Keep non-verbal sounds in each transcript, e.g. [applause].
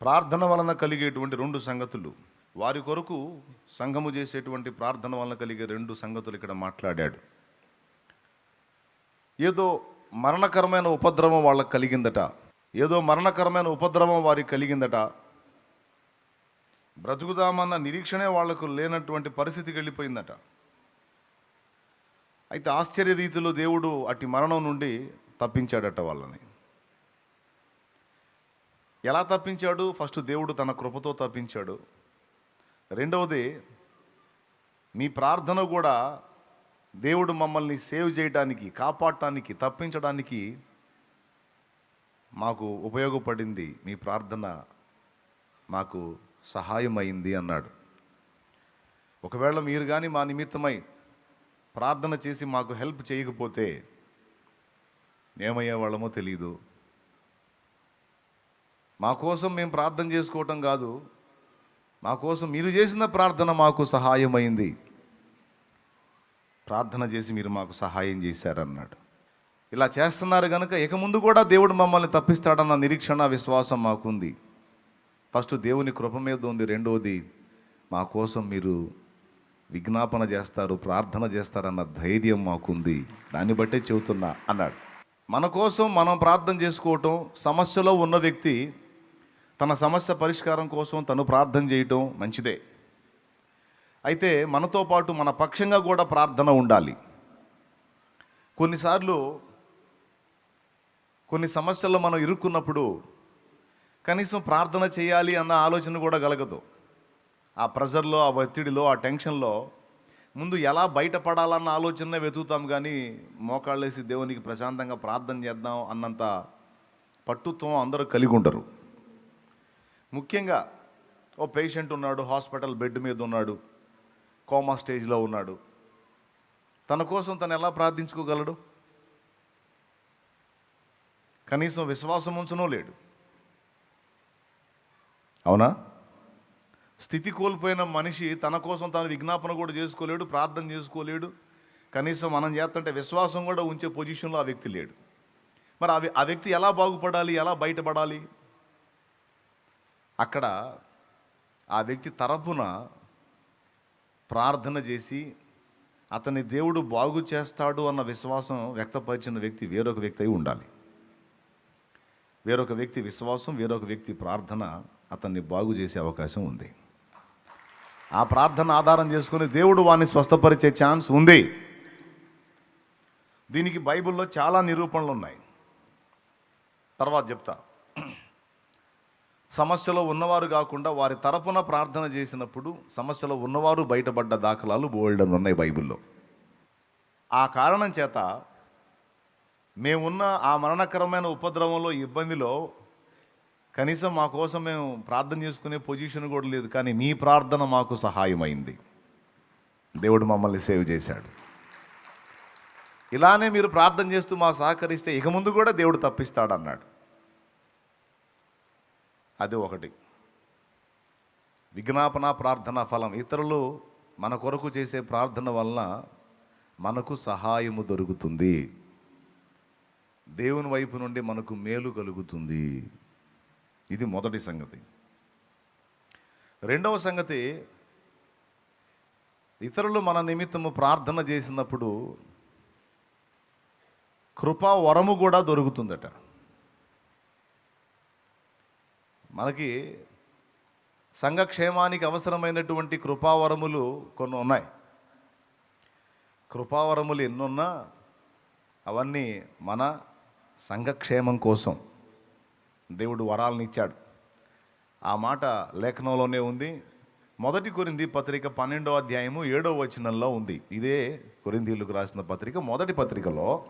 ప్రార్థన వలన కలిగేటువంటి రెండు సంగతులు. వారి కొరకు సంఘము చేసేటువంటి ప్రార్థన వలన కలిగే రెండు సంగతులు ఇక్కడ మాట్లాడాడు. ఏదో మరణకరమైన ఉపద్రవం వాళ్ళకి కలిగిందట. ఏదో మరణకరమైన ఉపద్రవం వారికి కలిగిందట. బ్రతుకుదామన్న నిరీక్షణే వాళ్ళకు లేనటువంటి పరిస్థితికి వెళ్ళిపోయిందట. అయితే ఆశ్చర్య రీతిలో దేవుడు అట్టి మరణం నుండి తప్పించాడట వాళ్ళని. ఎలా తప్పించాడు? ఫస్ట్ దేవుడు తన కృపతో తప్పించాడు. రెండవది మీ ప్రార్థన కూడా దేవుడు మమ్మల్ని సేవ్ చేయడానికి కాపాడటానికి తప్పించడానికి మాకు ఉపయోగపడింది. మీ ప్రార్థన మాకు సహాయమైంది అన్నాడు. ఒకవేళ మీరు కానీ మా నిమిత్తమై ప్రార్థన చేసి మాకు హెల్ప్ చేయకపోతే ఏమయ్యే వాళ్ళమో తెలియదు మా కోసం మేము ప్రార్థన చేసుకోవటం కాదు. మా కోసం మీరు చేసిన ప్రార్థన మాకు సహాయమైంది. ప్రార్థన చేసి మీరు మాకు సహాయం చేశారన్నాడు. ఇలా చేస్తున్నారు కనుక ఇక ముందు కూడా దేవుడు మమ్మల్ని తప్పిస్తాడన్న నిరీక్షణ విశ్వాసం మాకుంది. ఫస్ట్ దేవుని కృప మీద ఉంది. రెండవది మా కోసం మీరు విజ్ఞాపన చేస్తారు ప్రార్థన చేస్తారన్న ధైర్యం మాకుంది. దాన్ని బట్టే చెబుతున్నా అన్నాడు. మన కోసం మనం ప్రార్థన చేసుకోవటం సమస్యలో ఉన్న వ్యక్తి తన సమస్య పరిష్కారం కోసం తను ప్రార్థన చేయటం మంచిదే. అయితే మనతో పాటు మన పక్షంగా కూడా ప్రార్థన ఉండాలి. కొన్నిసార్లు కొన్ని సమస్యల్లో మనం ఇరుక్కున్నప్పుడు కనీసం ప్రార్థన చేయాలి అన్న ఆలోచన కూడా కలగదు. ఆ ప్రెజర్లో ఆ ఒత్తిడిలో ఆ టెన్షన్లో ముందు ఎలా బయటపడాలన్న ఆలోచన వెతుకుతాం కానీ మోకాళ్ళేసి దేవునికి ప్రశాంతంగా ప్రార్థన చేద్దాం అన్నంత పట్టుత్వం అందరూ కలిగి ఉంటారు ముఖ్యంగా ఓ పేషెంట్ ఉన్నాడు హాస్పిటల్ బెడ్ మీద ఉన్నాడు కోమా స్టేజ్లో ఉన్నాడు. తన కోసం తను ఎలా ప్రార్థించుకోగలడు? కనీసం విశ్వాసం ఉంచనో లేడు. అవునా? స్థితి కోల్పోయిన మనిషి తన కోసం తాను విజ్ఞాపన కూడా చేసుకోలేడు ప్రార్థన చేసుకోలేడు. కనీసం మనం చేస్తుంటే విశ్వాసం కూడా ఉంచే పొజిషన్లో ఆ వ్యక్తి లేడు. మరి ఆ ఆ వ్యక్తి ఎలా బాగుపడాలి ఎలా బయటపడాలి? అక్కడ ఆ వ్యక్తి తరపున ప్రార్థన చేసి అతని దేవుడు బాగు చేస్తాడు అన్న విశ్వాసం వ్యక్తపరిచిన వ్యక్తి వేరొక వ్యక్తి అయి ఉండాలి. వేరొక వ్యక్తి విశ్వాసం వేరొక వ్యక్తి ప్రార్థన అతన్ని బాగు చేసే అవకాశం ఉంది. ఆ ప్రార్థన ఆధారం చేసుకుని దేవుడు వాడిని స్వస్థపరిచే ఛాన్స్ ఉంది. దీనికి బైబిల్లో చాలా నిరూపణలు ఉన్నాయి తర్వాత చెప్తా. సమస్యలో ఉన్నవారు కాకుండా వారి తరపున ప్రార్థన చేసినప్పుడు సమస్యలో ఉన్నవారు బయటపడ్డ దాఖలాలు బోల్డన్ ఉన్నాయి బైబిల్లో. ఆ కారణం చేత మేమున్న ఆ మరణకరమైన ఉపద్రవంలో ఇబ్బందిలో కనీసం మా కోసం మేము ప్రార్థన చేసుకునే పొజిషన్ కూడా లేదు కానీ మీ ప్రార్థన మాకు సహాయమైంది. దేవుడు మమ్మల్ని సేవ్ చేశాడు. ఇలానే మీరు ప్రార్థన చేస్తూ మా సహకరిస్తే ఇక ముందు కూడా దేవుడు తప్పిస్తాడు అన్నాడు అది ఒకటి. విజ్ఞాపన ప్రార్థన ఫలం ఇతరులు మన కొరకు చేసే ప్రార్థన వలన మనకు సహాయము దొరుకుతుంది. దేవుని వైపు నుండి మనకు మేలు కలుగుతుంది. ఇది మొదటి సంగతి. రెండవ సంగతి ఇతరులు మన నిమిత్తము ప్రార్థన చేసినప్పుడు కృపా వరము కూడా దొరుకుతుందట. మనకి సంఘక్షేమానికి అవసరమైనటువంటి కృపావరములు కొన్ని ఉన్నాయి. కృపావరములు ఎన్నున్నా అవన్నీ మన సంఘక్షేమం కోసం దేవుడు వరాలను ఇచ్చాడు ఆ మాట లేఖనంలోనే ఉంది. మొదటి కొరింది పత్రిక పన్నెండో అధ్యాయము ఏడో వచనంలో ఉంది. ఇదే కొరిందీలకు రాసిన పత్రిక మొదటి పత్రికలో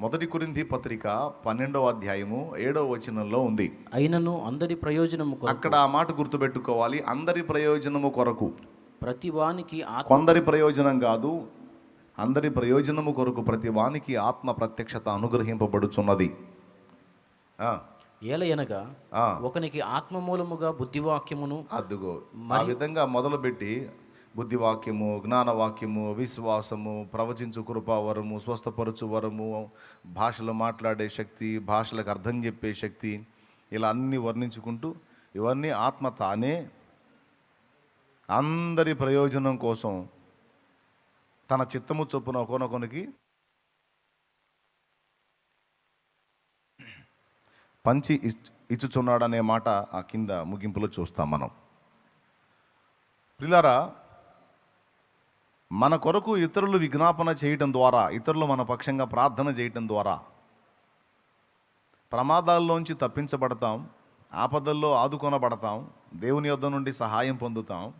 మొదటి కొరింది పత్రిక పన్నెండవ అధ్యాయము ఏడో వచనంలో ఉంది. అయినను అందరి ప్రయోజనము అక్కడ ఆ మాట గుర్తుపెట్టుకోవాలి అందరి ప్రయోజనము కొరకు. ప్రతి వానికి కొందరి ప్రయోజనం కాదు అందరి ప్రయోజనము కొరకు ప్రతి వానికి ఆత్మ ప్రత్యక్షత అనుగ్రహింపబడుచున్నది. ఏలయనగా ఒకనికి ఆత్మ మూలముగా బుద్ధివాక్యమును అదిగో ఆ విధంగా మొదలుపెట్టి బుద్ధివాక్యము జ్ఞానవాక్యము విశ్వాసము ప్రవచించు కృపావరము స్వస్థపరచు వరము భాషలు మాట్లాడే శక్తి భాషలకు అర్థం చెప్పే శక్తి ఇలా అన్ని వర్ణించుకుంటూ ఇవన్నీ ఆత్మ తానే. అందరి ప్రయోజనం కోసం తన చిత్తము చొప్పున ఒకనొకనికి పంచి ఇచ్- ఇచ్చుచున్నాడనే మాట ఆ కింద ముగింపులో చూస్తాం మనం. పిల్లరా మన కొరకు ఇతరులు విజ్ఞాపన చేయటం ద్వారా ఇతరులు మన పక్షంగా ప్రార్థన చేయటం ద్వారా ప్రమాదాల్లోంచి తప్పించబడతాం ఆపదల్లో ఆదుకొనబడతాం దేవుని యొద్ద నుండి సహాయం పొందుతాం.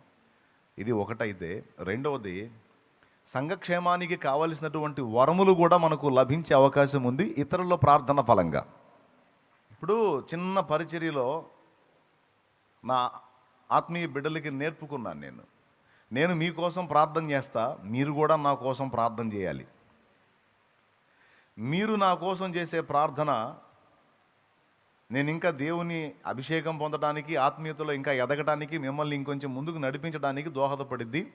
ఇది ఒకటైతే. రెండవది సంఘక్షేమానికి కావలసినటువంటి వరములు కూడా మనకు లభించే అవకాశం ఉంది ఇతరుల ప్రార్థన ఫలంగా. ఇప్పుడు చిన్న పరిచర్యలో నా ఆత్మీయ బిడ్డలకి నేర్పుకున్నాను నేను. నేను మీకోసం ప్రార్థన చేస్తా మీరు కూడా నా కోసం ప్రార్థన చేయాలి. మీరు నా కోసం చేసే ప్రార్థన నేను ఇంకా దేవుని అభిషేకం పొందడానికి ఆత్మీయతలో ఇంకా ఎదగడానికి మిమ్మల్ని ఇంకొంచెం ముందుకు నడిపించడానికి దోహదపడిద్ది.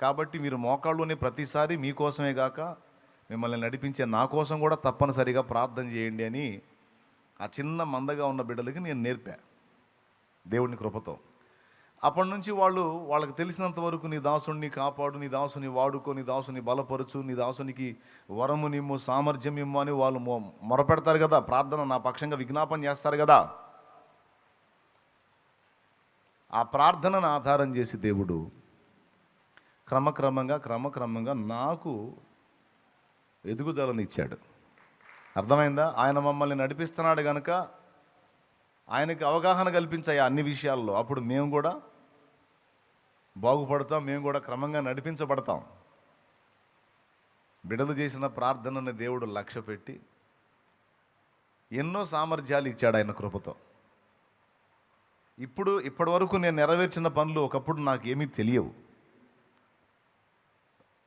కాబట్టి మీరు మోకాళ్ళుని ప్రతిసారి మీకోసమే కాక మిమ్మల్ని నడిపించే నా కోసం కూడా తప్పనిసరిగా ప్రార్థన చేయండి అని ఆ చిన్న మందగా ఉన్న బిడ్డలకి నేను నేర్పా. దేవుని కృపతో. అప్పటి నుంచి వాళ్ళు వాళ్ళకి తెలిసినంత వరకు నీ దాసుని కాపాడు నీ దాసుని వాడుకో నీ దాసుని బలపరచు నీ దాసునికి వరము నిమ్ము సామర్థ్యం ఇమ్ము అని వాళ్ళు మొ- మొరపెడతారు కదా. ప్రార్థన నా పక్షంగా విజ్ఞాపన చేస్తారు కదా. ఆ ప్రార్థనను ఆధారం చేసి దేవుడు క్రమక్రమంగా క్రమక్రమంగా నాకు ఎదుగుదలనిచ్చాడు అర్థమైందా? ఆయన మమ్మల్ని నడిపిస్తున్నాడు కనుక ఆయనకి అవగాహన కల్పించాయి అన్ని విషయాల్లో. అప్పుడు మేము కూడా బాగుపడతాం మేము కూడా క్రమంగా నడిపించబడతాం. బిడలు చేసిన ప్రార్థనని దేవుడు లక్ష్య పెట్టి ఎన్నో సామర్థ్యాలు ఇచ్చాడు ఆయన కృపతో. ఇప్పుడు ఇప్పటి వరకు నేను నెరవేర్చిన పనులు ఒకప్పుడు నాకు ఏమీ తెలియవు.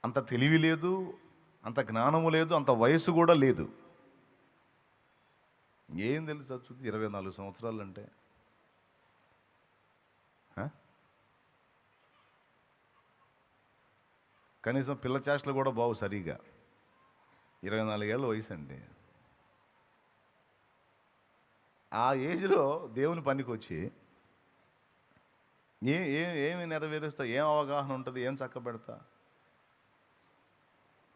అంత తెలివి లేదు అంత జ్ఞానము లేదు అంత వయసు కూడా లేదు. ఏం తెలుసు ఇరవై నాలుగు సంవత్సరాలు అంటే కనీసం పిల్ల చేష్టలు కూడా బావు సరిగా. ఇరవై నాలుగేళ్ళ వయసు అండి ఆ ఏజ్లో దేవుని పనికి వచ్చి ఏ ఏ ఏమి నెరవేరుస్తా ఏం అవగాహన ఉంటుంది ఏం చక్కబెడతా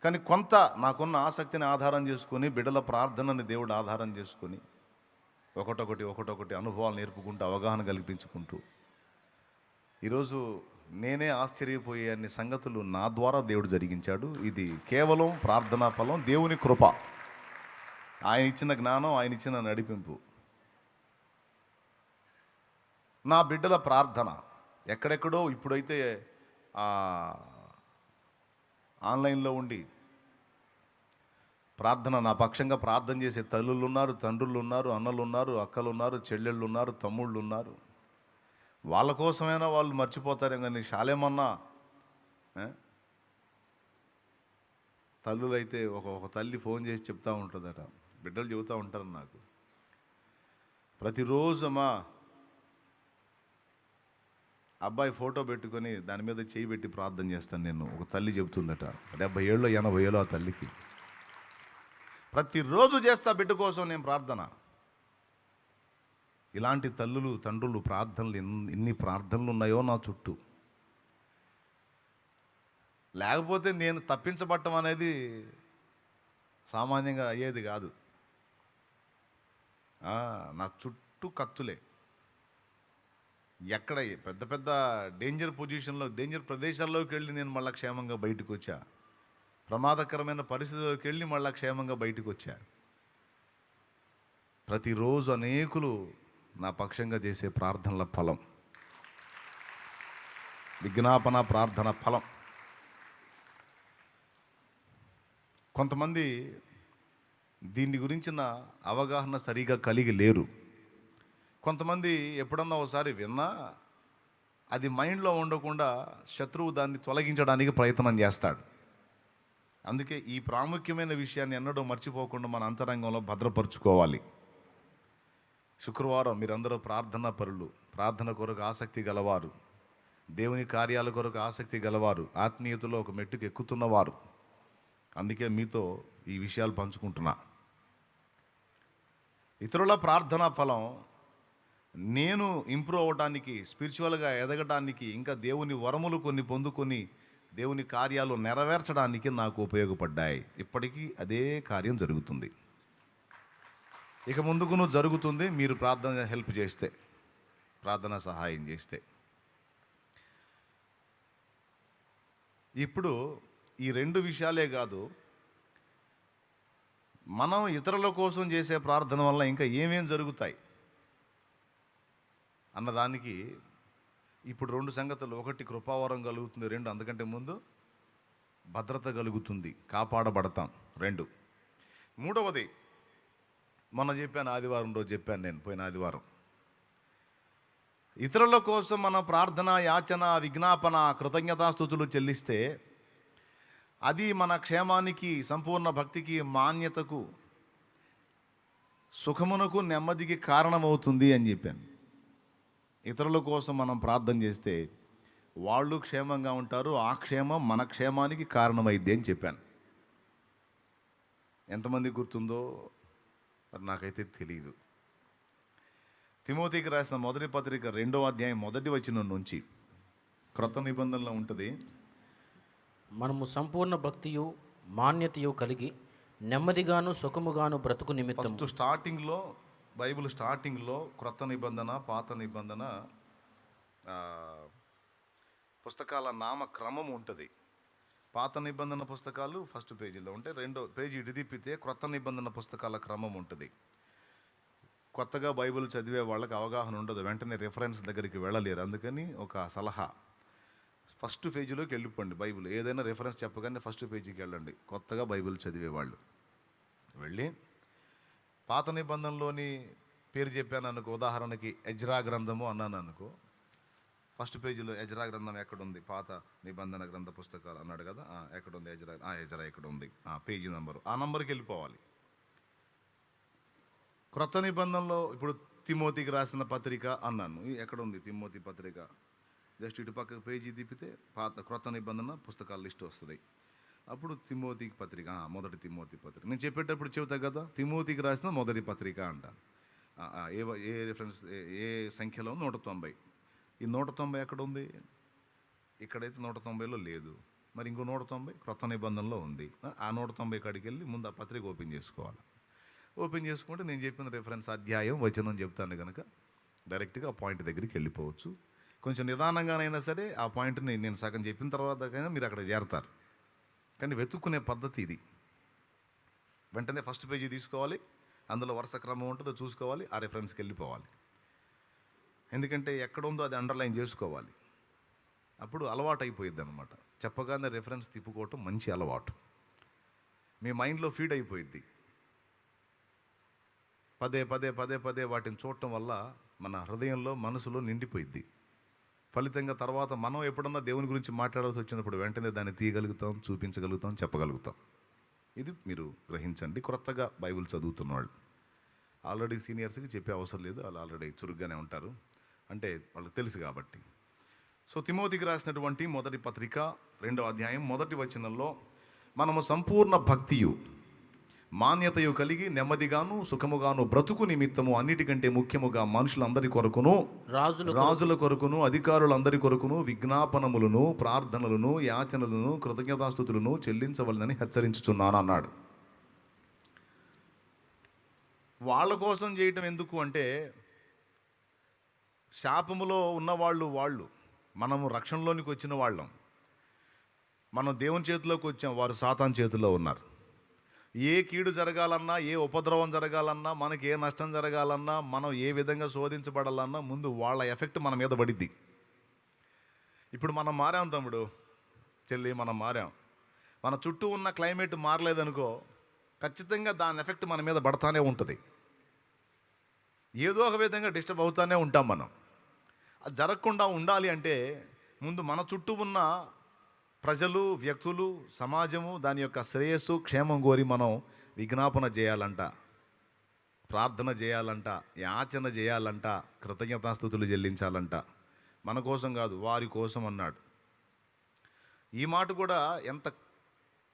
కానీ కొంత నాకున్న ఆసక్తిని ఆధారం చేసుకొని బిడ్డల ప్రార్థనని దేవుడు ఆధారం చేసుకొని ఒకటొకటి ఒకటొకటి అనుభవాలు నేర్పుకుంటూ అవగాహన కల్పించుకుంటూ ఈరోజు నేనే ఆశ్చర్యపోయే అన్ని సంగతులు నా ద్వారా దేవుడు జరిగించాడు. ఇది కేవలం ప్రార్థనా ఫలం దేవుని కృప. ఆయన ఇచ్చిన జ్ఞానం ఆయన ఇచ్చిన నడిపింపు. నా బిడ్డల ప్రార్థన ఎక్కడెక్కడో ఇప్పుడైతే ఆన్లైన్లో ఉండి ప్రార్థన నా పక్షంగా ప్రార్థన చేసే తల్లులు ఉన్నారు తండ్రులు ఉన్నారు అన్నలు ఉన్నారు అక్కలు ఉన్నారు చెల్లెళ్ళు ఉన్నారు తమ్ముళ్ళు ఉన్నారు వాళ్ళ కోసమైనా వాళ్ళు మర్చిపోతారేమో కానీ శాలేమన్నా? తల్లులైతే ఒక ఒక తల్లి ఫోన్ చేసి చెప్తూ ఉంటుందట. బిడ్డలు చెబుతూ ఉంటారు నాకు. ప్రతిరోజు అమ్మా అబ్బాయి ఫోటో పెట్టుకొని దాని మీద చేయి పెట్టి ప్రార్థన చేస్తాను నేను. ఒక తల్లి చెబుతుందట. డెబ్బై ఏళ్ళు ఎనభై ఏళ్ళు ఆ తల్లికి. ప్రతిరోజు చేస్తా బిడ్డ కోసం నేను ప్రార్థన. ఇలాంటి తల్లులు తండ్రులు ప్రార్థనలు ఎన్ని ప్రార్థనలు ఉన్నాయో నా చుట్టూ. లేకపోతే నేను తప్పించబట్టం అనేది సామాన్యంగా అయ్యేది కాదు. నా చుట్టూ కత్తులే. ఎక్కడ పెద్ద పెద్ద డేంజర్ పొజిషన్లో డేంజర్ ప్రదేశాల్లోకి వెళ్ళి నేను మళ్ళీ క్షేమంగా బయటకు వచ్చా ప్రమాదకరమైన పరిస్థితుల్లోకి వెళ్ళి మళ్ళీ క్షేమంగా బయటకు వచ్చా ప్రతిరోజు అనేకులు నా పక్షంగా చేసే ప్రార్థనల ఫలం. విజ్ఞాపన ప్రార్థన ఫలం. కొంతమంది దీని గురించిన అవగాహన సరిగా కలిగి లేరు. కొంతమంది ఎప్పుడన్నా ఒకసారి విన్నా అది మైండ్లో ఉండకుండా శత్రువు దాన్ని తొలగించడానికి ప్రయత్నం చేస్తాడు. అందుకే ఈ ప్రాముఖ్యమైన విషయాన్ని ఎన్నడూ మర్చిపోకుండా మన అంతరంగంలో భద్రపరుచుకోవాలి. శుక్రవారం మీరందరూ ప్రార్థనా పరులు ప్రార్థన కొరకు ఆసక్తి గలవారు దేవుని కార్యాల కొరకు ఆసక్తి గలవారు ఆత్మీయతలో ఒక మెట్టుకు ఎక్కుతున్నవారు అందుకే మీతో ఈ విషయాలు పంచుకుంటున్నా. ఇతరుల ప్రార్థనా ఫలం నేను ఇంప్రూవ్ అవ్వడానికి స్పిరిచువల్గా ఎదగడానికి ఇంకా దేవుని వరములు కొన్ని పొందుకొని దేవుని కార్యాలు నెరవేర్చడానికి నాకు ఉపయోగపడ్డాయి. ఇప్పటికీ అదే కార్యం జరుగుతుంది. ఇక ముందుకును జరుగుతుంది మీరు ప్రార్థన హెల్ప్ చేస్తే ప్రార్థన సహాయం చేస్తే. ఇప్పుడు ఈ రెండు విషయాలే కాదు మనం ఇతరుల కోసం చేసే ప్రార్థన వల్ల ఇంకా ఏమేం జరుగుతాయి? అన్నదానికి ఇప్పుడు రెండు సంగతులు ఒకటి కృపావరం కలుగుతుంది రెండు అందుకంటే ముందు భద్రత కలుగుతుంది కాపాడబడతాం రెండు. మూడవది మొన్న చెప్పాను ఆదివారం రోజు చెప్పాను నేను పోయిన ఆదివారం. ఇతరుల కోసం మన ప్రార్థన యాచన విజ్ఞాపన కృతజ్ఞతాస్థుతులు చెల్లిస్తే అది మన క్షేమానికి సంపూర్ణ భక్తికి మాన్యతకు సుఖమునకు నెమ్మదికి కారణమవుతుంది అని చెప్పాను. ఇతరుల కోసం మనం ప్రార్థన చేస్తే వాళ్ళు క్షేమంగా ఉంటారు ఆ క్షేమం మన క్షేమానికి కారణమైద్ది అని చెప్పాను. ఎంతమంది గుర్తుందో? మరి నాకైతే తెలియదు తిమోతికి రాసిన మొదటి పత్రిక రెండో అధ్యాయం మొదటి వచనం నుంచి క్రొత్త నిబంధనలో ఉంటుంది. మనము సంపూర్ణ భక్తియు మాన్యతయు కలిగి నెమ్మదిగాను సుఖముగాను బ్రతుకు నిమిత్తం ఫస్ట్ స్టార్టింగ్లో బైబిల్ స్టార్టింగ్లో క్రొత్త నిబంధన పాత నిబంధన పుస్తకాల నామ క్రమం ఉంటుంది. పాత నిబంధన పుస్తకాలు ఫస్ట్ పేజీలో ఉంటే రెండో పేజీ ఇటు తిప్పితే క్రొత్త నిబంధన పుస్తకాల క్రమం ఉంటుంది. కొత్తగా బైబిల్ చదివే వాళ్ళకి అవగాహన ఉండదు. వెంటనే రిఫరెన్స్ దగ్గరికి వెళ్ళలేరు. అందుకని ఒక సలహా. ఫస్ట్ పేజీలోకి వెళ్ళిపోండి బైబిల్. ఏదైనా రిఫరెన్స్ చెప్పగానే ఫస్ట్ పేజీకి వెళ్ళండి. కొత్తగా బైబిల్ చదివే వాళ్ళు. వెళ్ళి పాత నిబంధనలోని పేరు చెప్పాను అనుకో ఉదాహరణకి ఎజ్రా గ్రంథము అన్నాను అనుకో ఫస్ట్ పేజీలో ఎజరా గ్రంథం ఎక్కడుంది? పాత నిబంధన గ్రంథ పుస్తకాలు అన్నాడు కదా. ఎక్కడుంది ఎజరా ఆ, ఎజ్రా ఎక్కడ ఉంది ఆ పేజీ నెంబరు. ఆ నెంబర్కి వెళ్ళిపోవాలి. క్రొత్త నిబంధనలో ఇప్పుడు తిమోతికి రాసిన పత్రిక అన్నాను. ఎక్కడ ఉంది తిమోతి పత్రిక. జస్ట్ ఇటు పక్క పేజీ తిప్పితే పాత క్రొత్త నిబంధన పుస్తకాల లిస్ట్ వస్తుంది. అప్పుడు తిమోతికి పత్రిక. మొదటి తిమోతి పత్రిక. నేను చెప్పేటప్పుడు చెబుతా కదా తిమోతికి రాసిన మొదటి పత్రిక అంటాను ఏ ఏ రిఫరెన్స్ ఏ- ఏ సంఖ్యలో? నూట తొంభై. ఈ నూట తొంభై ఎక్కడ ఉంది? ఇక్కడైతే నూట తొంభైలో లేదు. మరి ఇంకో నూట తొంభై క్రొత్త నిబంధనలో ఉంది. ఆ, నూట తొంభై కాడికి వెళ్ళి ముందు ఆ పత్రిక ఓపెన్ చేసుకోవాలి. ఓపెన్ చేసుకుంటే నేను చెప్పిన రిఫరెన్స్ అధ్యాయం వచనం చెప్తాను కనుక డైరెక్ట్గా ఆ పాయింట్ దగ్గరికి వెళ్ళిపోవచ్చు. కొంచెం నిదానంగానైనా సరే ఆ పాయింట్ని నేను సగం చెప్పిన తర్వాత మీరు అక్కడ చేరతారు. కానీ వెతుక్కునే పద్ధతి ఇది. వెంటనే ఫస్ట్ పేజీ తీసుకోవాలి. అందులో వరుస క్రమం ఉంటుందో చూసుకోవాలి. ఆ రిఫరెన్స్కి వెళ్ళిపోవాలి. ఎందుకంటే ఎక్కడ ఉందో అది అండర్లైన్ చేసుకోవాలి. అప్పుడు అలవాటు అయిపోయింది అనమాట చెప్పగానే రిఫరెన్స్ తిప్పుకోవటం మంచి అలవాటు. మీ మైండ్లో ఫీడ్ అయిపోయింది పదే పదే పదే పదే వాటిని చూడటం వల్ల మన హృదయంలో మనసులో నిండిపోయిద్ది. ఫలితంగా తర్వాత మనం ఎప్పుడన్నా దేవుని గురించి మాట్లాడాల్సి వచ్చినప్పుడు వెంటనే దాన్ని తీయగలుగుతాం చూపించగలుగుతాం చెప్పగలుగుతాం. ఇది మీరు గ్రహించండి. కొత్తగా బైబిల్ చదువుతున్న వాళ్ళు ఆల్రెడీ సీనియర్స్కి చెప్పే అవసరం లేదు. వాళ్ళు ఆల్రెడీ చురుగ్గానే ఉంటారు. అంటే వాళ్ళకి తెలుసు కాబట్టి. సో తిమోతికి రాసినటువంటి మొదటి పత్రిక రెండో అధ్యాయం మొదటి వచనంలో మనము సంపూర్ణ భక్తియు మాన్యతయు కలిగి నెమ్మదిగాను సుఖముగాను బ్రతుకు నిమిత్తము అన్నిటికంటే ముఖ్యముగా మనుషులందరి కొరకును రాజులు రాజుల కొరకును అధికారులందరి కొరకును విజ్ఞాపనములను ప్రార్థనలను యాచనలను కృతజ్ఞతాస్థుతులను చెల్లించవలనని హెచ్చరించుచున్నాను అన్నాడు. వాళ్ళ కోసం చేయటం ఎందుకు అంటే శాపములో ఉన్నవాళ్ళు వాళ్ళు మనము రక్షణలోనికి వచ్చిన వాళ్ళం. మనం దేవుని చేతిలోకి వచ్చాం వారు సాతాన్ చేతిలో ఉన్నారు. ఏ కీడు జరగాలన్నా ఏ ఉపద్రవం జరగాలన్నా మనకి ఏ నష్టం జరగాలన్నా మనం ఏ విధంగా శోధించబడాలన్నా ముందు వాళ్ళ ఎఫెక్ట్ మన మీద పడిద్ది. ఇప్పుడు మనం మారాం తమ్ముడు చెల్లి మనం మారాం. మన చుట్టూ ఉన్న క్లైమేట్ మారలేదనుకో ఖచ్చితంగా దాని ఎఫెక్ట్ మన మీద పడతానే ఉంటుంది. ఏదో ఒక విధంగా డిస్టర్బ్ అవుతానే ఉంటాం మనం. అది జరగకుండా ఉండాలి అంటే ముందు మన చుట్టూ ఉన్న ప్రజలు వ్యక్తులు సమాజము దాని యొక్క శ్రేయస్సు క్షేమం కోరి మనం విజ్ఞాపన చేయాలంట ప్రార్థన చేయాలంట యాచన చేయాలంట కృతజ్ఞతాస్థుతులు చెల్లించాలంట. మన కోసం కాదు వారి కోసం అన్నాడు. ఈ మాట కూడా ఎంత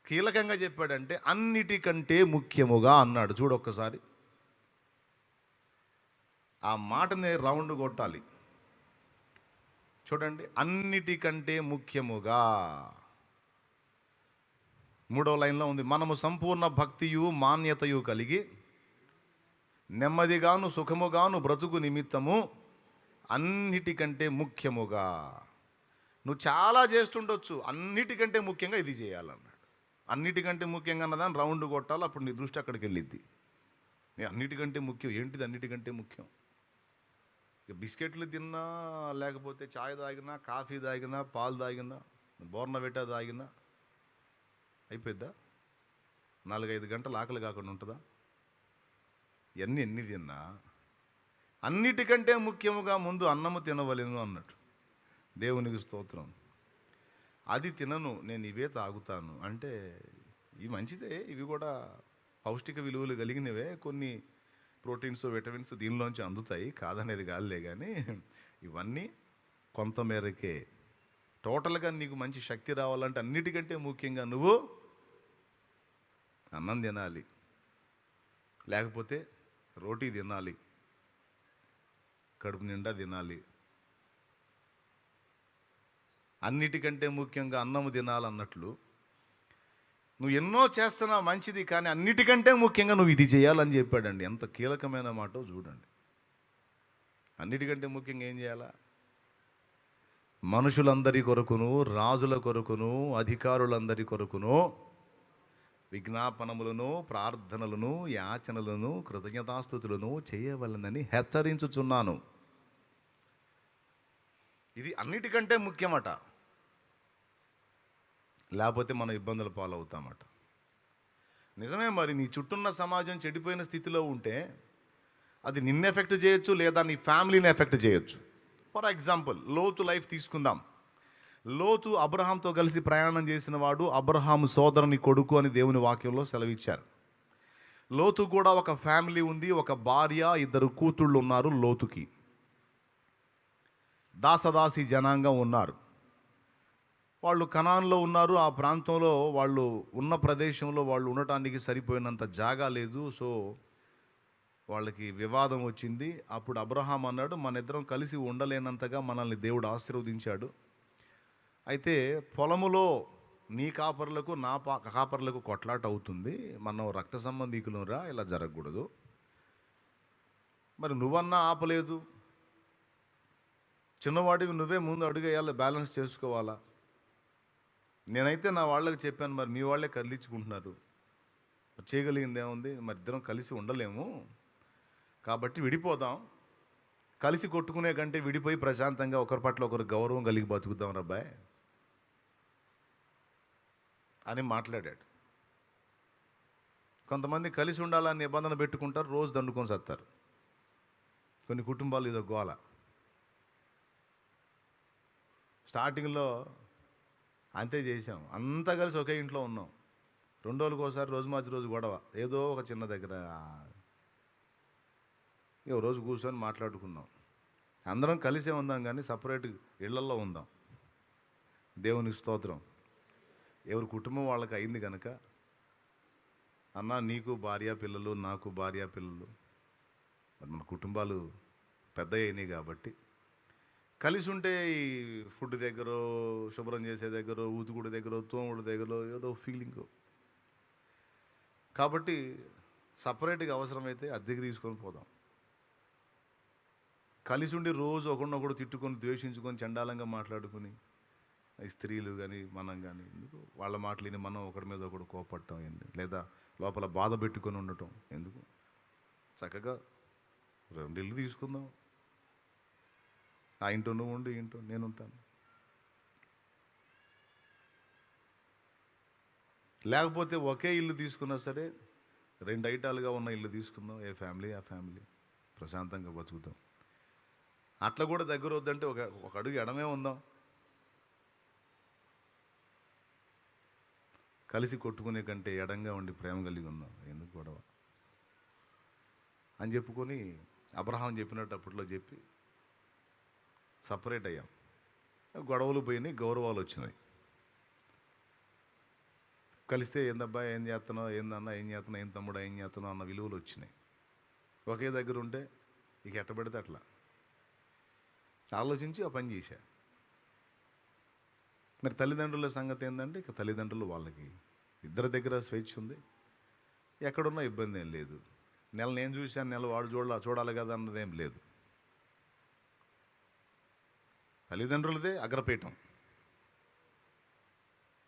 కీలకంగా చెప్పాడంటే అన్నిటికంటే ముఖ్యముగా అన్నాడు. చూడొక్కసారి ఆ మాటని రౌండ్ కొట్టాలి. చూడండి అన్నిటికంటే ముఖ్యముగా మూడో లైన్లో ఉంది మనము సంపూర్ణ భక్తియు మాన్యతయు కలిగి నెమ్మదిగాను సుఖముగాను బ్రతుకు నిమిత్తము అన్నిటికంటే ముఖ్యముగా. నువ్వు చాలా చేస్తుండొచ్చు అన్నిటికంటే ముఖ్యంగా ఇది చేయాలన్నాడు. అన్నిటికంటే ముఖ్యంగా అన్నదాన్ని రౌండ్ కొట్టాలి అప్పుడు నీ దృష్టి అక్కడికి వెళ్ళిద్ది. నీ అన్నిటికంటే ముఖ్యం ఏంటిది అన్నిటికంటే ముఖ్యం? ఇక బిస్కెట్లు తిన్నా లేకపోతే చాయ్ తాగినా కాఫీ తాగినా పాలు తాగినా బోర్నవేట తాగినా అయిపోద్దా నాలుగైదు గంటలు ఆకలి కాకుండా ఉంటుందా? ఇవన్నీ ఎన్ని తిన్నా? అన్నిటికంటే ముఖ్యముగా ముందు అన్నము తినవలేను అన్నట్టు. దేవునికి స్తోత్రం. అది తినను నేను ఇవే తాగుతాను. అంటే ఇవి మంచిదే ఇవి కూడా పౌష్టిక విలువలు కలిగినవే. కొన్ని ప్రోటీన్స్ విటమిన్స్ దీనిలోంచి అందుతాయి. కాదనేది కాదులే కానీ ఇవన్నీ కొంతమేరకే టోటల్గా నీకు మంచి శక్తి రావాలంటే అన్నిటికంటే ముఖ్యంగా నువ్వు అన్నం తినాలి. లేకపోతే రోటీ తినాలి. కడుపు నిండా తినాలి. అన్నిటికంటే ముఖ్యంగా అన్నము తినాలన్నట్లు నువ్వు ఎన్నో చేస్తున్నావు మంచిది కానీ అన్నిటికంటే ముఖ్యంగా నువ్వు ఇది చేయాలని చెప్పాడండి. ఎంత కీలకమైన మాటో చూడండి. అన్నిటికంటే ముఖ్యంగా ఏం చేయాలా? మనుషులందరి కొరకును రాజుల కొరకును అధికారులందరి కొరకును విజ్ఞాపనములను ప్రార్థనలను యాచనలను కృతజ్ఞతాస్థుతులను చేయవలనని హెచ్చరించుచున్నాను. ఇది అన్నిటికంటే ముఖ్యమట. లేకపోతే మనం ఇబ్బందుల పాలవుతామట. నిజమే మరి నీ చుట్టూన్న సమాజం చెడిపోయిన స్థితిలో ఉంటే అది నిన్ను ఎఫెక్ట్ చేయొచ్చు లేదా నీ ఫ్యామిలీని ఎఫెక్ట్ చేయొచ్చు. ఫర్ ఎగ్జాంపుల్ లోతు లైఫ్ తీసుకుందాం. లోతు అబ్రహాంతో కలిసి ప్రయాణం చేసిన వాడు అబ్రహాం సోదరుని కొడుకు అని దేవుని వాక్యంలో సెలవిచ్చారు. లోతు కూడా ఒక ఫ్యామిలీ ఉంది ఒక భార్య ఇద్దరు కూతుళ్ళు ఉన్నారు లోతుకి. దాసదాసి జనాంగం ఉన్నారు. వాళ్ళు కణాన్లో ఉన్నారు ఆ ప్రాంతంలో వాళ్ళు ఉన్న ప్రదేశంలో వాళ్ళు ఉండటానికి సరిపోయినంత జాగా లేదు. సో వాళ్ళకి వివాదం వచ్చింది. అప్పుడు అబ్రహాం అన్నాడు మన ఇద్దరం కలిసి ఉండలేనంతగా మనల్ని దేవుడు ఆశీర్వదించాడు. అయితే పొలములో నీ కాపర్లకు నా పా కాపర్లకు కొట్లాట అవుతుంది. మనం రక్త సంబంధీకులురా ఇలా జరగకూడదు. మరి నువ్వన్నా ఆపలేదు. చిన్నవాడివి నువ్వే ముందు అడుగేయాలి బ్యాలెన్స్ చేసుకోవాలా? నేనైతే నా వాళ్ళకి చెప్పాను మరి మీ వాళ్ళే కదిలించుకుంటున్నారు. మరి చేయగలిగింది ఏముంది మరి ఇద్దరం కలిసి ఉండలేము. కాబట్టి విడిపోదాం. కలిసి కొట్టుకునే కంటే విడిపోయి ప్రశాంతంగా ఒకరి పట్ల ఒకరు గౌరవం కలిగి బతుకుదాం రబ్బాయ్ అని మాట్లాడాడు. కొంతమంది కలిసి ఉండాలని నిబంధన పెట్టుకుంటారు రోజు దండుకొని సత్తారు. కొన్ని కుటుంబాలు ఇదో గోల. స్టార్టింగ్లో అంతే చేసాం అంతా కలిసి ఒకే ఇంట్లో ఉన్నాం. రెండు రోజులకు ఒకసారి రోజు మార్చి రోజు గొడవ. ఏదో ఒక చిన్న దగ్గర ఇక రోజు కూర్చొని మాట్లాడుకున్నాం. అందరం కలిసే ఉందాం కానీ సపరేట్ ఇళ్ళల్లో ఉందాం. దేవునికి స్తోత్రం. ఎవరి కుటుంబం వాళ్ళకి అయింది కనుక అన్న నీకు భార్య పిల్లలు నాకు భార్య పిల్లలు. మరి మన కుటుంబాలు పెద్ద అయినాయి కాబట్టి కలిసి ఉంటే ఈ ఫుడ్ దగ్గర శుభ్రం చేసే దగ్గర ఊతుకుడి దగ్గర తోముడు దగ్గర ఏదో ఫీలింగ్ కాబట్టి సపరేట్గా అవసరమైతే అద్దెకి తీసుకొని పోదాం. కలిసి ఉండి రోజు ఒకరినొకడు తిట్టుకొని ద్వేషించుకొని చండాలంగా మాట్లాడుకుని స్త్రీలు కానీ మనం కానీ ఎందుకు? వాళ్ళ మాటలు మనం ఒకరి మీద ఒకడు కోపడటం ఏంటి లేదా లోపల బాధ పెట్టుకొని ఉండటం ఎందుకు? చక్కగా రెండు ఇల్లు తీసుకుందాం. ఆ ఇంటో నువ్వు ఉండు ఇంటో నేను ఉంటాను. లేకపోతే ఒకే ఇల్లు తీసుకున్నా సరే రెండు ఐటాలుగా ఉన్న ఇల్లు తీసుకుందాం. ఏ ఫ్యామిలీ ఆ ఫ్యామిలీ. ప్రశాంతంగా బతుకుతాం. అట్లా కూడా దగ్గర వద్దంటే ఒక ఒక అడుగు ఎడమే ఉందాం. కలిసి కొట్టుకునే కంటే ఎడంగా ఉండి ప్రేమ కలిగి ఉందాం. ఎందుకు గొడవ? అని చెప్పుకొని అబ్రహాం చెప్పినట్టు అప్పట్లో చెప్పి సపరేట్ అయ్యాం. గొడవలు పోయినాయి గౌరవాలు వచ్చినాయి. కలిస్తే ఏందబ్బా ఏం చేస్తున్నావు? ఏందన్నా? ఏం చేస్తున్నావు? ఏం తమ్ముడు? ఏం చేస్తున్నావు? అన్న విలువలు వచ్చినాయి. ఒకే దగ్గర ఉంటే ఇక ఎట్ట పెడితే అట్లా. ఆలోచించి ఆ పని చేశా. మరి తల్లిదండ్రుల సంగతి ఏంటంటే ఇక తల్లిదండ్రులు వాళ్ళకి ఇద్దరి దగ్గర స్వేచ్ఛ ఉంది. ఎక్కడున్నా ఇబ్బంది ఏం లేదు. నెల నేను చూశాను నెల వాడు చూడాలి చూడాలి కదా అన్నదేం లేదు. తల్లిదండ్రులదే అగ్రపీఠం.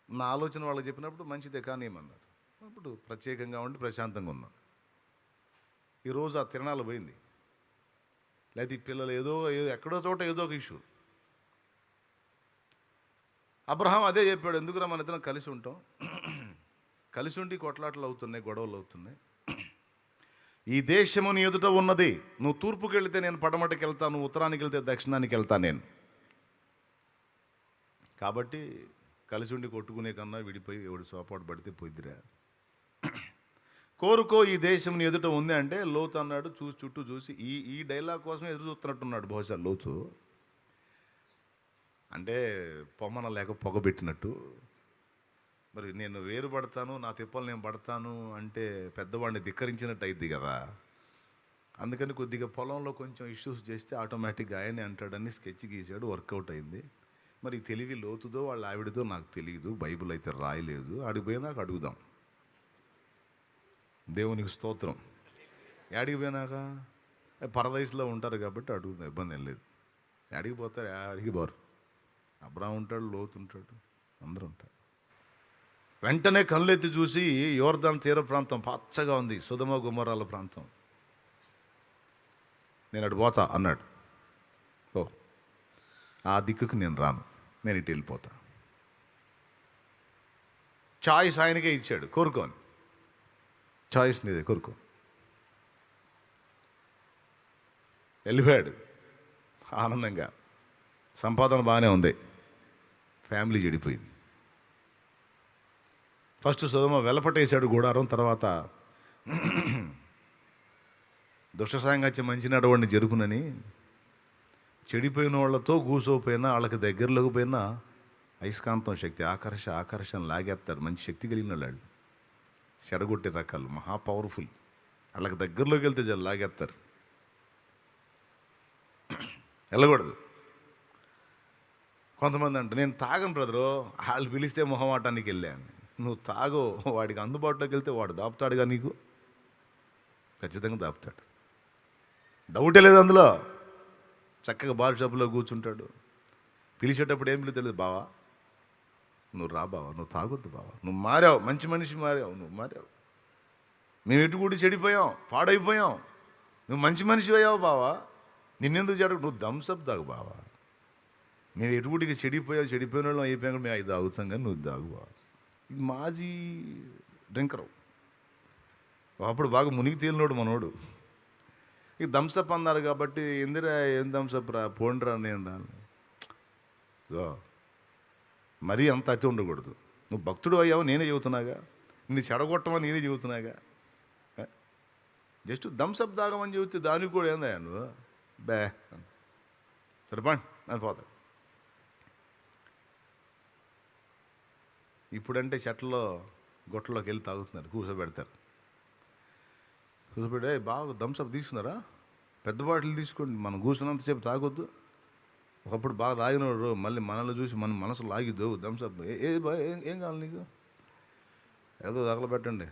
నా ఆలోచన వాళ్ళకి చెప్పినప్పుడు మంచిదే కానియమన్నారు అప్పుడు ప్రత్యేకంగా ఉండి ప్రశాంతంగా ఉన్నాం. ఈరోజు ఆ తిరణాలు పోయింది. లేకపోతే ఈ పిల్లలు ఏదో ఏదో ఎక్కడో చోట ఏదో ఒక ఇష్యూ అబ్రహాం అదే చెప్పాడు ఎందుకురా మన ఇద్దరం కలిసి ఉంటాం? కలిసి ఉండి కొట్లాటలు అవుతున్నాయి గొడవలు అవుతున్నాయి. ఈ దేశము నీ ఎదుట ఉన్నది. నువ్వు తూర్పుకి వెళితే నేను పడమటికి వెళ్తాను నువ్వు ఉత్తరానికి వెళ్తే దక్షిణానికి వెళ్తా నేను. కాబట్టి కలిసి ఉండి కొట్టుకునే కన్నా విడిపోయి ఎవడు సోపాటు పడితే పొద్దురా కోరుకో ఈ దేశం నీ ఎదుట ఉంది అంటే లోతు అన్నాడు చూసి చుట్టూ చూసి ఈ ఈ డైలాగ్ కోసం ఎదురు చూస్తున్నట్టున్నాడు బహుశా లోతు. అంటే పొమ్మన లేక పొగబెట్టినట్టు మరి నేను వేరు పడతాను నా తిప్పలు నేను పడతాను అంటే పెద్దవాడిని ధిక్కరించినట్టు అయింది కదా. అందుకని కొద్దిగా పొలంలో కొంచెం ఇష్యూస్ చేస్తే ఆటోమేటిక్గా ఆయనే అంటాడని స్కెచ్ గీసాడు వర్కౌట్ అయింది. మరి తెలివి లోతుదో వాళ్ళ ఆవిడతో నాకు తెలియదు బైబిల్ అయితే రాయలేదు. అడిగిపోయినాక అడుగుదాం. దేవునికి స్తోత్రం. అడిగిపోయినాక పోయినాక? పరదైస్లో ఉంటారు కాబట్టి అడుగుదాం ఇబ్బంది ఏం లేదు. అడిగిపోతారు పోతారు అబ్రా ఉంటాడు లోతు ఉంటాడు అందరూ ఉంటారు. వెంటనే కళ్ళెత్తి చూసి యోర్దాన్ తీర ప్రాంతం పచ్చగా ఉంది సుధమ గుమ్మరాల ప్రాంతం. నేను అటు పోతా అన్నాడు. ఓ ఆ దిక్కుకు నేను రాను. నేను ఇటు వెళ్ళిపోతా. చాయిస్ ఆయనకే ఇచ్చాడు. కోరుకోని చాయిస్ నీదే కోరుకో. వెళ్ళిపోయాడు. ఆనందంగా. సంపాదన బాగానే ఉంది. ఫ్యామిలీ చెడిపోయింది. ఫస్ట్ సుధమ వెలపటేశాడు గూడారం తర్వాత [clears throat] దుష్ట సాంగత్యం మంచి నడవండి జరుపునని చెడిపోయిన వాళ్ళతో కూసోపోయినా వాళ్ళకి దగ్గరలోకి పోయినా అయస్కాంతం శక్తి ఆకర్ష ఆకర్షణ లాగేస్తారు. మంచి శక్తి కలిగిన వాళ్ళు చెడగొట్టే రకాలు మహా పవర్ఫుల్. వాళ్ళకి దగ్గరలోకి వెళ్తే జల్ లాగేస్తారు. వెళ్ళకూడదు. కొంతమంది అంటారు నేను తాగను బ్రదరు వాళ్ళు పిలిస్తే మొహమాటానికి వెళ్ళాను నువ్వు తాగో వాడికి అందుబాటులోకి వెళ్తే వాడు దాపుతాడుగా నీకు? ఖచ్చితంగా దాపుతాడు. డౌటే లేదు అందులో. చక్కగా బార్ షాపులో కూర్చుంటాడు. పిలిచేటప్పుడు ఏం తెలియదు బావా? నువ్వు రా బావా నువ్వు తాగొద్దు బావా. నువ్వు మారావు మంచి మనిషి మారావు నువ్వు మారావు. మేము ఎటు కూడా చెడిపోయాం పాడైపోయాం. నువ్వు మంచి మనిషి అయ్యావు బావా. నిన్నెందుకు చెడు? నువ్వు థమ్సప్ తాగు బావా. మేము ఎటుగుడికి చెడిపోయావు చెడిపోయిన వాళ్ళం అయిపోయాక మేము ఐదు తాగుతాం కానీ నువ్వు తాగు బావా. ఇది మాజీ డ్రింకరు. అప్పుడు బాగా మునిగి తేలినోడు మనోడు. ఇక థమ్సప్ అన్నారు కాబట్టి ఎందురా ఏం థమ్సప్ రా పోండిరా నేను రాను. గో మరీ అంత అతి ఉండకూడదు. నువ్వు భక్తుడు అయ్యావు నేనే చెబుతున్నాగా. నిన్ను చెడగొట్టమని నేనే చెబుతున్నాగా. జస్ట్ థమ్సప్ తాగమని చెబితే దానికి కూడా ఏందయ్యా నువ్వు? బే సరిపండి అని పోతాడు ఇప్పుడంటే చెట్లలో గొట్టలోకి వెళ్ళి తాగుతున్నారు కూర్చోబెడతారు కూర్చోబెట్టి బాగా థమ్స్అప్ తీసుకున్నారా? పెద్ద బాటిల్ తీసుకోండి మనం కూర్చున్నంతసేపు తాగొద్దు. ఒకప్పుడు బాగా తాగినోడు మళ్ళీ మనల్ని చూసి మన మనసు లాగిద్దు థమ్స్అప్ ఏది బా ఏం ఏం కావాలి నీకు? ఏదో తగలబెట్టండి.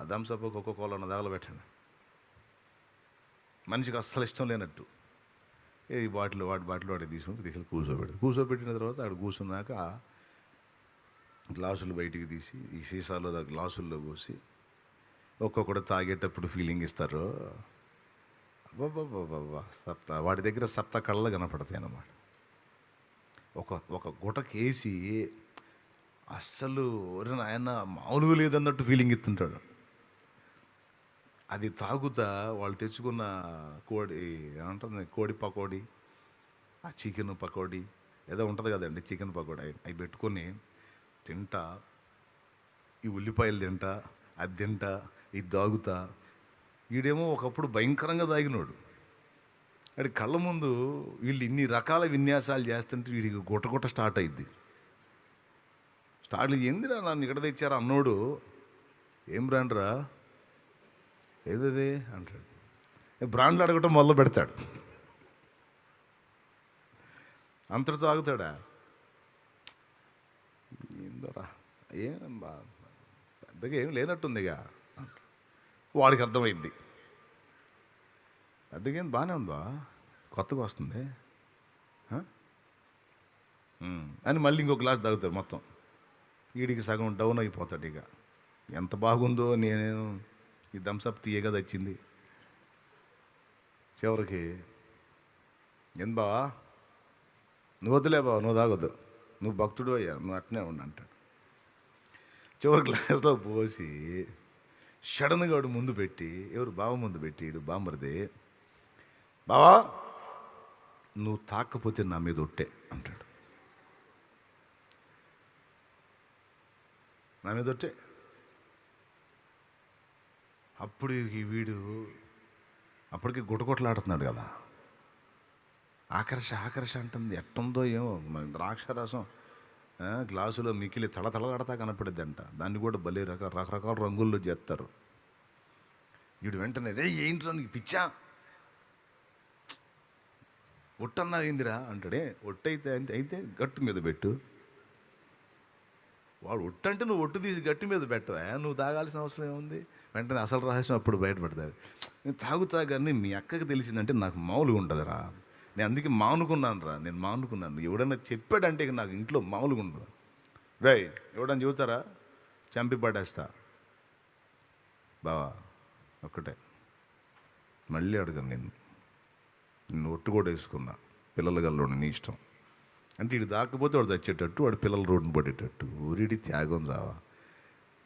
ఆ థమ్స్అప్ ఒక్కొక్క కోలను తగలబెట్టండి. మనిషికి అస్సలు ఇష్టం లేనట్టు. ఏ ఈ బాటిల్ వాటి బాటిల్ వాటి తీసుకుని తీసుకెళ్ళి కూర్చోబెట్టి కూర్చోబెట్టిన తర్వాత ఆడు కూర్చున్నాక గ్లాసులు బయటికి తీసి ఈ సీసాలో గ్లాసుల్లో పోసి ఒక్కొక్కడు తాగేటప్పుడు ఫీలింగ్ ఇస్తారు. అబ్బబ్బబ్బబ్బా సప్త వాడి దగ్గర సప్త కళ్ళ కనపడతాయి అన్నమాట. ఒక ఒక గుటకేసి అస్సలు ఆయన మామూలుగా లేదన్నట్టు ఫీలింగ్ ఇస్తుంటాడు. అది తాగుతా వాళ్ళు తెచ్చుకున్న కోడి ఏమంటుంది కోడి పకోడీ ఆ చికెన్ పకోడీ ఏదో ఉంటుంది కదండి చికెన్ పకోడీ అవి పెట్టుకొని తింటా. ఈ ఉల్లిపాయలు తింటా అది తింటా. ఇది తాగుతా వీడేమో ఒకప్పుడు భయంకరంగా తాగినోడు వాడి కళ్ళ ముందు వీళ్ళు ఇన్ని రకాల విన్యాసాలు చేస్తుంటే వీడికి గుట్ట గుట్ట స్టార్ట్ అయింది స్టార్ట్ ఏందిరా నన్ను ఇక్కడ తెచ్చారా అన్నోడు? ఏం బ్రాండ్రా ఏదది? అంటాడు. బ్రాండ్లు అడగటం మొదలు పెడతాడు. అంతటితో తాగుతాడా? ఏందోరా ఏం పెద్దగా ఏం లేనట్టుందిగా. వాడికి అర్థమైంది పెద్దగా ఏం బాగానే ఉందా? కొత్తగా వస్తుంది. అని మళ్ళీ ఇంకో గ్లాస్ తాగుతారు మొత్తం. వీడికి సగం డౌన్ అయిపోతాడు ఇక. ఎంత బాగుందో నేను ఈ థమ్సప్ తీయగా తెచ్చింది. చివరికి ఏం బావా? నువ్వు వద్దులే బావ నువ్వు తాగొద్దు. నువ్వు భక్తుడు అయ్యా నువ్వు అట్నే ఉండు అంటాడు. చివరి గ్లాస్లో పోసి సడన్గా వాడు ముందు పెట్టి ఎవరు బావ ముందు పెట్టాడు బాంబర్దే బావా నువ్వు తాకపోతే నా మీద ఒట్టే అంటాడు. నా మీద ఒట్టే? అప్పుడు ఈ వీడు అప్పటికి గుటకొట్లాడుతున్నాడు కదా. ఆకర్ష ఆకర్ష అంటుంది ఎట్టుందో ఏమో మన ద్రాక్ష రసం. గ్లాసులో మికిలి తడతడతా తలగడతా అంట దాన్ని కూడా భలే రక రకరకాల రంగుల్లో చేస్తారు. వీడు వెంటనే రే ఏంట్రా నీకు పిచ్చా? ఒట్టన్నా ఏందిరా అంటాడే. ఒట్టయితే అయితే అయితే గట్టు మీద పెట్టు. వాడు ఒట్టంటే నువ్వు ఒట్టు తీసి గట్టి మీద పెట్టవా? నువ్వు తాగాల్సిన అవసరం ఏముంది? వెంటనే అసలు రహస్యం అప్పుడు బయటపడతాడు. నేను తాగుతా కానీ మీ అక్కకి తెలిసిందంటే నాకు మామూలుగా ఉంటుందిరా నేను అందుకే మానుకున్నాను రా నేను మానుకున్నాను. ఎవడన్నా చెప్పాడంటే ఇక నాకు ఇంట్లో మామూలుగా ఉండదు. రై ఎవడన్నా చూస్తారా చంపి పడేస్తా. బావా ఒక్కటే. మళ్ళీ అడగను నేను నిన్ను ఒట్టు కూడా వేసుకున్నా. పిల్లల గల్లోని నీ ఇష్టం. అంటే ఇటు దాకపోతే వాడు తెచ్చేటట్టు వాడు పిల్లలు రోడ్డు పడేటట్టు. ఊరిడి త్యాగం రావా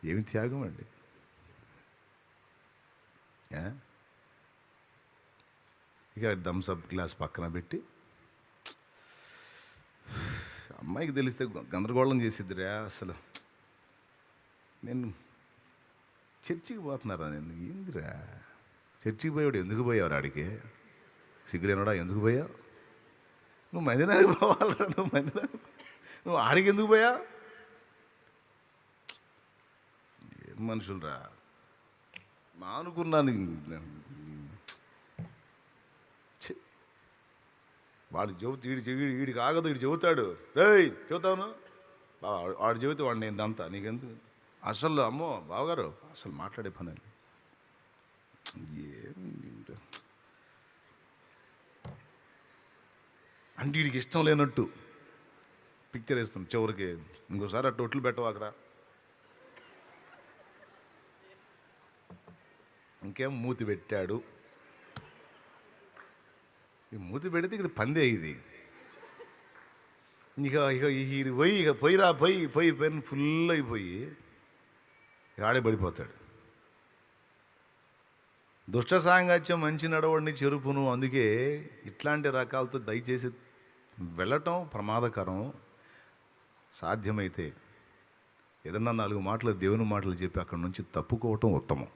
ఏమి త్యాగం అండి? ఇక థమ్స్అప్ గ్లాస్ పక్కన పెట్టి. అమ్మాయికి తెలిస్తే గందరగోళం చేసిద్దిరా అసలు. నేను చర్చికి పోతున్నారా నేను? ఏందిరా? చర్చికి పోయాడు ఎందుకు పోయావు ఆడికి? సిగ్గులేనోడా ఎందుకు పోయావు నువ్వు మందిరానికి పోవాలరా నువ్వు మందిరానికి నువ్వు ఆడికి ఎందుకు పోయా? ఏం మనుషులరా మా అనుకున్నాను వాడు చెబుతూ వీడి వీడి వీడికి ఆగదు వీడు చెబుతాడు. రేయ్ చెబుతాను వాడు చెబితే వాడు నేను దంతా నీకెందుకు? అసలు అమ్మో బావగారు అసలు మాట్లాడే పని ఏం అంటే వీడికి ఇష్టం లేనట్టు పిక్చర్ వేస్తాం చివరికి. ఇంకోసారి అటు ఒట్లు పెట్టవాకరా. ఇంకేం మూతి పెట్టాడు. ఈ మూతి పెడితే ఇది పందే ఇది. ఇక ఇక ఇది పోయి ఇక పోయిరా పోయి పోయి పెన్ ఫుల్ అయిపోయి ఆడే పడిపోతాడు. దుష్ట సాంగత్యం మంచి నడవడిని చెరుపును అందుకే ఇట్లాంటి రకాలతో దయచేసి వెళ్ళటం ప్రమాదకరం సాధ్యమైతే ఏదన్నా నాలుగు మాటలు దేవుని మాటలు చెప్పి అక్కడి నుంచి తప్పుకోవటం ఉత్తమం.